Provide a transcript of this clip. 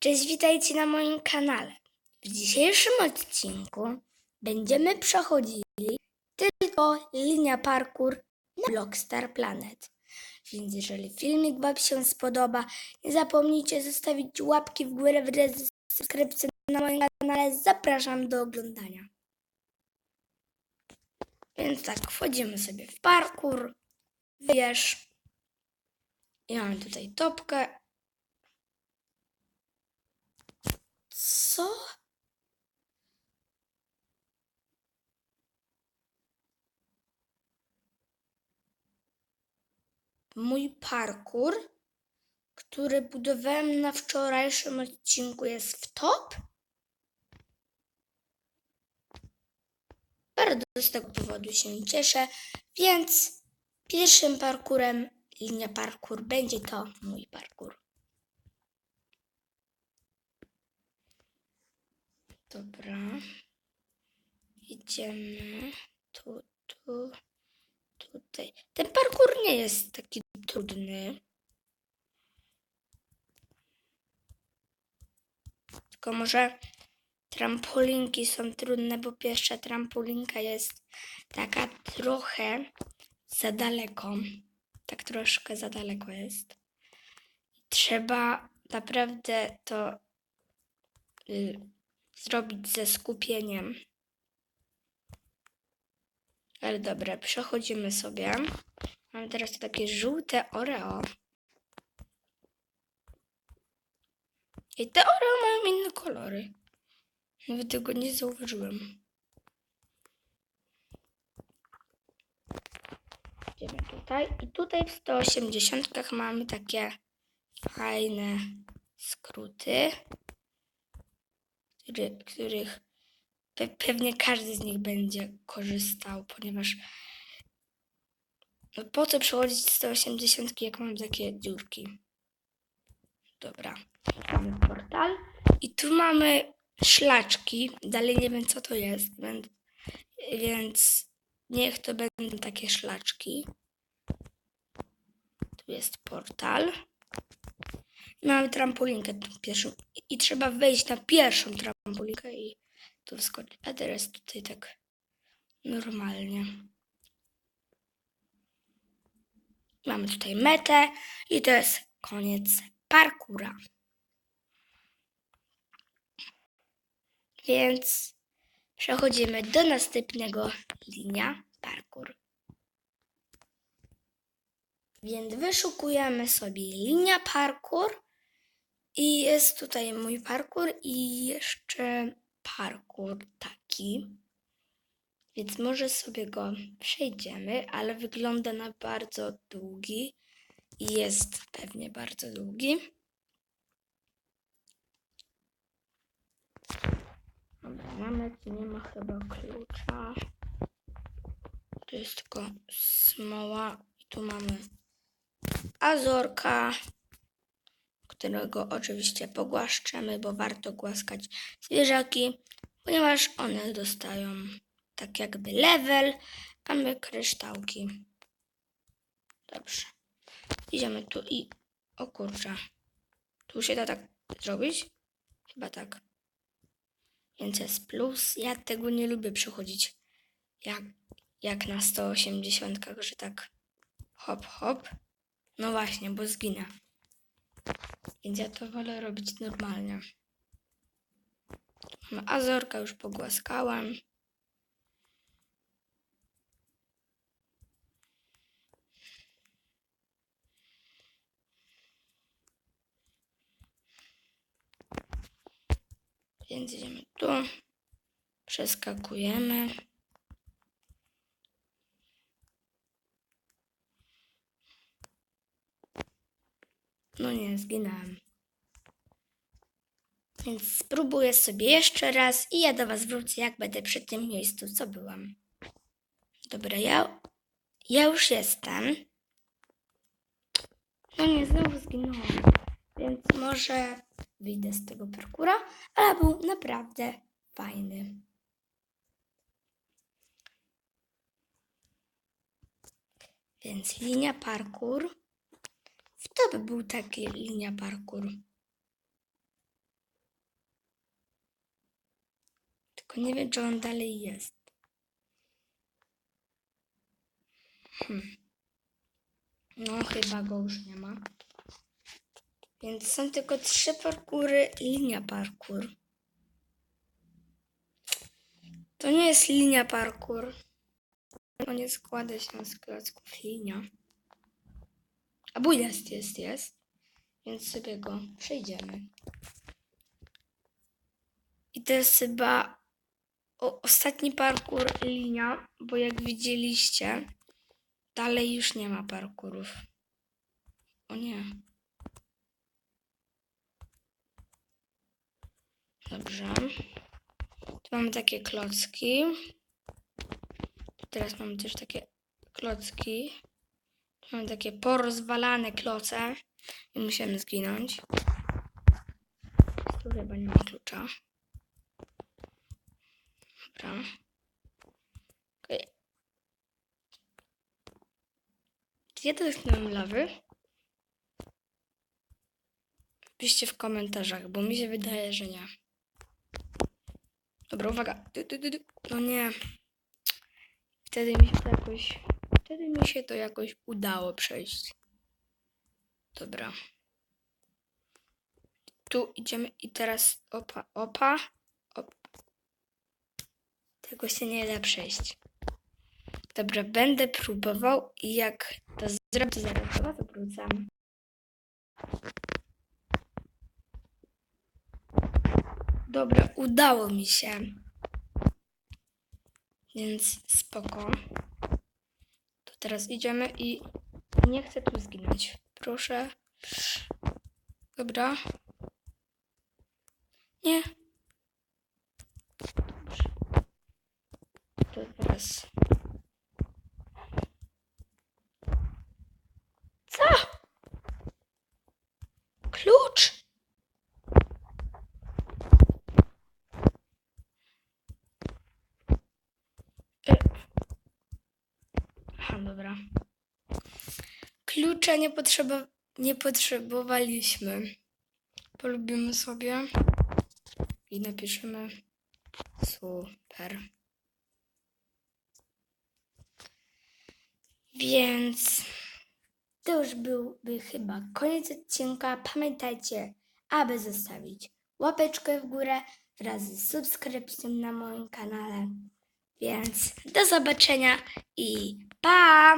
Cześć, witajcie na moim kanale. W dzisiejszym odcinku będziemy przechodzili tylko linia parkour na Blockstar Planet. Więc jeżeli filmik Wam się spodoba, nie zapomnijcie zostawić łapki w górę wraz z na moim kanale. Zapraszam do oglądania. Więc tak, wchodzimy sobie w parkour, wybierz. I mamy tutaj topkę. Co? Mój parkour, który budowałem na wczorajszym odcinku, jest w top? Bardzo z tego powodu się cieszę, więc pierwszym parkurem linia parkour będzie to mój parkour. Dobra. Idziemy tu, tu, tutaj. Ten parkour nie jest taki trudny. Tylko może trampolinki są trudne, bo pierwsza trampolinka jest taka trochę za daleko. Tak troszkę za daleko jest. Trzeba naprawdę to y, zrobić ze skupieniem. Ale dobra, przechodzimy sobie. Mamy teraz takie żółte Oreo. I te Oreo mają inne kolory. Nawet tego nie zauważyłem. Idziemy tutaj. I tutaj w 180 mamy takie fajne skróty który, których pe pewnie każdy z nich będzie korzystał, ponieważ no po co przechodzić 180, jak mam takie dziurki? Dobra, mamy portal i tu mamy szlaczki, dalej nie wiem co to jest, więc, niech to będą takie szlaczki. Tu jest portal. Mamy trampolinkę pierwszą i trzeba wejść na pierwszą trampolinkę i tu wskoczyć. A teraz tutaj tak normalnie. Mamy tutaj metę i to jest koniec parkura. Więc przechodzimy do następnego linia parkour. Więc wyszukujemy sobie linia parkour i jest tutaj mój parkour i jeszcze parkour taki. Więc może sobie go przejdziemy, ale wygląda na bardzo długi i jest pewnie bardzo długi. Dobra, mamy, nie ma chyba klucza. Tu jest tylko smoła tu mamy azorka którego oczywiście pogłaszczemy, bo warto głaskać zwierzaki, ponieważ one dostają tak jakby level, a my kryształki. Dobrze. Idziemy tu i... O kurczę. Tu się da tak zrobić? Chyba tak. Więc jest plus. Ja tego nie lubię przechodzić jak, jak na 180, że tak hop, hop. No właśnie, bo zginę. Więc ja to wolę robić normalnie. No, Azorka już pogłaskałam. Więc idziemy tu. Przeskakujemy. No nie, zginąłem. Więc spróbuję sobie jeszcze raz i ja do Was wrócę, jak będę przy tym miejscu, co byłam. Dobra, ja, ja już jestem. No nie, znowu zginąłem. Więc może wyjdę z tego parkura, ale był naprawdę fajny. Więc linia parkour. To by był taki linia parkour. Tylko nie wiem, czy on dalej jest. Hmm. No, chyba go już nie ma. Więc są tylko trzy parkury i linia parkour. To nie jest linia parkour. To nie składa się z klocków linia. A jest, jest. Więc sobie go przejdziemy. I to jest chyba o, ostatni parkur linia, bo jak widzieliście, dalej już nie ma parkurów. O nie. Dobrze. Tu mamy takie klocki. Teraz mamy też takie klocki. Tu mamy takie porozwalane kloce. I musimy zginąć. Tu chyba nie ma klucza. Dobra. Okej. Czy ja dotknąłem lawy? Piszcie w komentarzach, bo mi się wydaje, że nie. Dobra, uwaga. No nie. Wtedy mi się to jakoś. Wtedy mi się to jakoś udało przejść. Dobra. Tu idziemy i teraz opa, opa. Op. Tego się nie da przejść. Dobra, będę próbował i jak to zrobię, to zaraz was wrócam. Dobra, udało mi się. Więc spoko. Teraz idziemy i nie chcę tu zginąć. Proszę. Dobra. Nie. Dobrze. To teraz. Dobra. Klucza nie, potrzeba, nie potrzebowaliśmy. Polubimy sobie i napiszemy super. Więc to już byłby chyba koniec odcinka. Pamiętajcie, aby zostawić łapeczkę w górę wraz z subskrypcją na moim kanale. Więc do zobaczenia i pa!